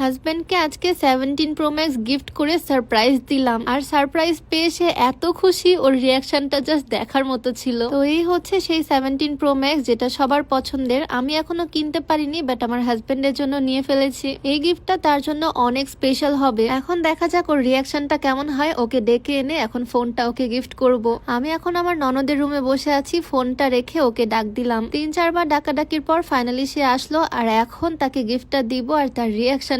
হাজব্যান্ডকে আজকে seventeen pro max gift করে সারপ্রাইজ দিলাম। আর সারপ্রাইজ পেয়ে সে এত খুশি, ওর রিয়াকশনটা জাস্ট দেখার মতো ছিল। তো এই হচ্ছে সেই সেভেন্টিন প্রো ম্যাক্স যেটা সবার পছন্দের। আমি এখনও কিনতে পারিনি বাট আমার হাজবেন্ডের জন্য নিয়ে ফেলেছি। এই গিফটটা তার জন্য অনেক স্পেশাল হবে। এখন দেখা যাক ওর রিয়াকশনটা কেমন হয়। ওকে ডেকে এনে এখন ফোনটা ওকে গিফট করব। আমি এখন আমার ননদের রুমে বসে আছি। ফোনটা রেখে ওকে ডাক দিলাম। তিন, চারবার ডাকাডাকির পর ফাইনালি সে আসলো। আর এখন তাকে গিফটটা দিব আর তার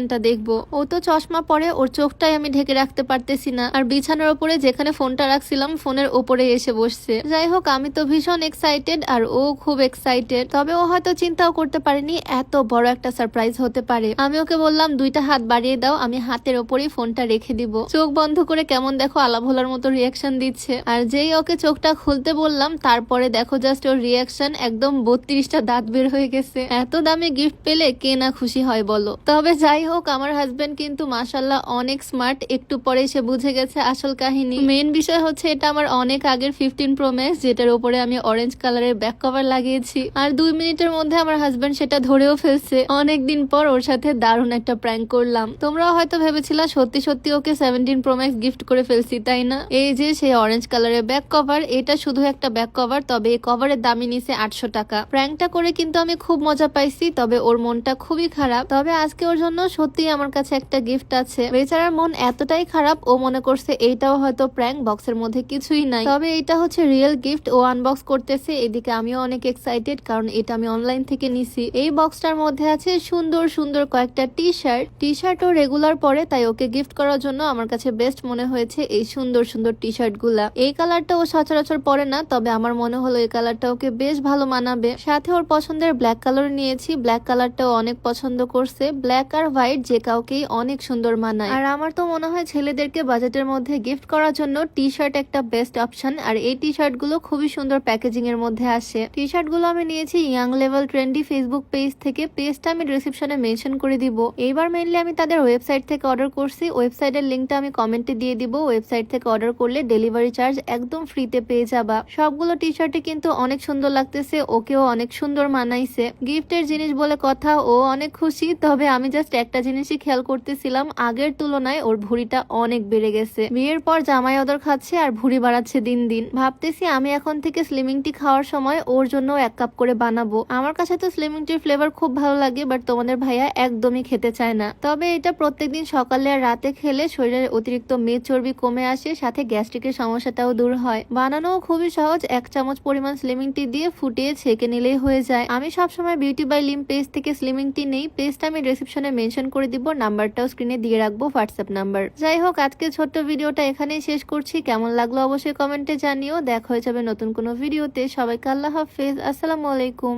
রিয়াকশনটা দেখব। ও তো চশমা পরে, ওর চোখটাই আমি ঢেকে রাখতে পারতেছি না। আর বিছানার ওপরে যেখানে ফোনটা রাখছিলাম, ফোনের ওপরে এসে বসছে। যাই হোক, আমি তো ভীষণ এক্সাইটেড আর ও খুব এক্সাইটেড তবে ও হয়তো চিন্তাও করতে পারেনি, এত বড় একটা সারপ্রাইজ হতে পারে। আমি ওকে বললাম, দুইটা হাত বাড়িয়ে দাও, আমি হাতের ওপরেই ফোনটা রেখে দিব। চোখ বন্ধ করে কেমন দেখো আলাভোলার মতো রিয়াকশন দিচ্ছে। আর যেই ওকে চোখটা খুলতে বললাম, তারপরে দেখো জাস্ট ওর রিয়াকশন একদম বত্রিশটা দাঁত বের হয়ে গেছে। এত দামি গিফট পেলে কে না খুশি হয় বলো। তবে যাই হোক আমার হাজবেন্ড কিন্তু মাসাল্লাহ অনেক স্মার্ট একটু পরে সে বুঝে গেছে আসল কাহিনী। মেন বিষয় হচ্ছে, এটা আমার অনেক আগের ফিফটিন প্রো ম্যাক্স যেটার উপরে আমি অরেঞ্জ কালারের ব্যাক কভার লাগিয়েছি। আর দুই মিনিটের মধ্যে আমার হাজবেন্ড সেটা ধরেও ফেলছে। অনেক দিন পর ওর সাথে দারুণ একটা প্র্যাঙ্ক করলাম। তোমরাও হয়তো ভেবেছিলা, সত্যি সত্যি ওকে সেভেন্টিন প্রো ম্যাক্স গিফট করে ফেলছি, তাই না? এই যে সেই অরেঞ্জ কালারের ব্যাক কভার এটা শুধু একটা ব্যাক কভার তবে এই কভারের দামই নিছে আটশো টাকা। প্র্যাঙ্কটা করে কিন্তু আমি খুব মজা পাইছি, তবে ওর মনটা খুবই খারাপ। তবে আজকে ওর জন্য সত্যি আমার কাছে একটা গিফট আছে। বেচারার মন এতটাই খারাপ, ও মনে করছে এইটাও হয়তো প্র্যাঙ্ক বক্সের মধ্যে কিছুই নাই। তবে এটা হচ্ছে রিয়েল গিফট ও আনবক্স করতেছে, এদিকে আমিও অনেক এক্সাইটেড কারণ এটা আমি অনলাইন থেকে নিছি। এই বক্সটার মধ্যে আছে সুন্দর সুন্দর কয়েকটা টি শার্ট টি শার্ট ও রেগুলার পরে, তাই ওকে গিফট করার জন্য আমার কাছে বেস্ট মনে হয়েছে এই সুন্দর সুন্দর টি শার্টগুলা। এই কালারটা ও সচরাচর পরে না, তবে আমার মনে হলো এই কালারটা ওকে বেশ ভালো মানাবে। সাথে ওর পছন্দের ব্ল্যাক কালার নিয়েছি ব্ল্যাক কালারটাও অনেক পছন্দ করছে। ব্ল্যাক আর হোয়াইট যে কাউকেই অনেক সুন্দর মানায়। আর আমার তো মনে হয় ছেলেদেরকে বাজেটের মধ্যে গিফট করার জন্য টি শার্ট একটা বেস্ট অপশন আর এই টি শার্টগুলো খুবই সুন্দর প্যাকেজিং এর মধ্যে আসে। টি শার্টগুলো আমি নিয়েছি young level trendy Facebook page থেকে পেজটা আমি ডিসক্রিপশনে মেনশন করে দিব। এইবার মেনলি আমি তাদের ওয়েবসাইট থেকে অর্ডার করছি। ওয়েবসাইটের লিঙ্কটা আমি কমেন্টে দিয়ে দিব। ওয়েবসাইট থেকে অর্ডার করলে ডেলিভারি চার্জ একদম ফ্রিতে পেয়ে যাবা। সবগুলো টি শার্টে কিন্তু অনেক সুন্দর লাগতেছে, ওকেও অনেক সুন্দর মানাইছে। গিফটের জিনিস বলে কথা, ও অনেক খুশি, তবে আমি জাস্ট একটা জিনিসই খেয়াল করতেছিলাম, আগের তুলনায় ওর ভুঁড়িটা অনেক বেড়ে গেছে। বিয়ের পর জামাই অদর খাচ্ছে আর ভুঁড়ি বাড়াচ্ছে দিন দিন। ভাবতেছি আমি এখন থেকে স্লিমিং টি খাওয়ার সময় ওর জন্য এক কাপ করে বানাবো। আমার কাছে তো স্লিমিং টির ফ্লেভার খুব ভালো লাগে বাট তোমাদের ভাইয়া একদমই খেতে চায় না। তবে এটা প্রত্যেকদিন সকালে আর রাতে খেলে শরীরের অতিরিক্ত মেদ চর্বি কমে আসে, সাথে গ্যাস্ট্রিকের সমস্যাটাও দূর হয়। বানানোও খুবই সহজ, এক চামচ পরিমাণ স্লিমিং টি দিয়ে ফুটিয়ে ছেঁকে নিলেই হয়ে যায়। আমি সবসময় বিউটি বাই লিম পেজ থেকে স্লিমিং টি নেই পেজটা আমি ডিসক্রিপশনে মেনশন করে দিব, নাম্বারটাও স্ক্রিনে দিয়ে রাখব হোয়াটসঅ্যাপ নাম্বার। যাই হোক আজকে ছোট্ট ভিডিওটা এখানেই শেষ করছি। কেমন লাগল অবশ্যই কমেন্টে জানিও। দেখা হয়ে যাবে নতুন কোনো ভিডিওতে। সবাইকে আল্লাহ হাফেজ। আসসালামু আলাইকুম।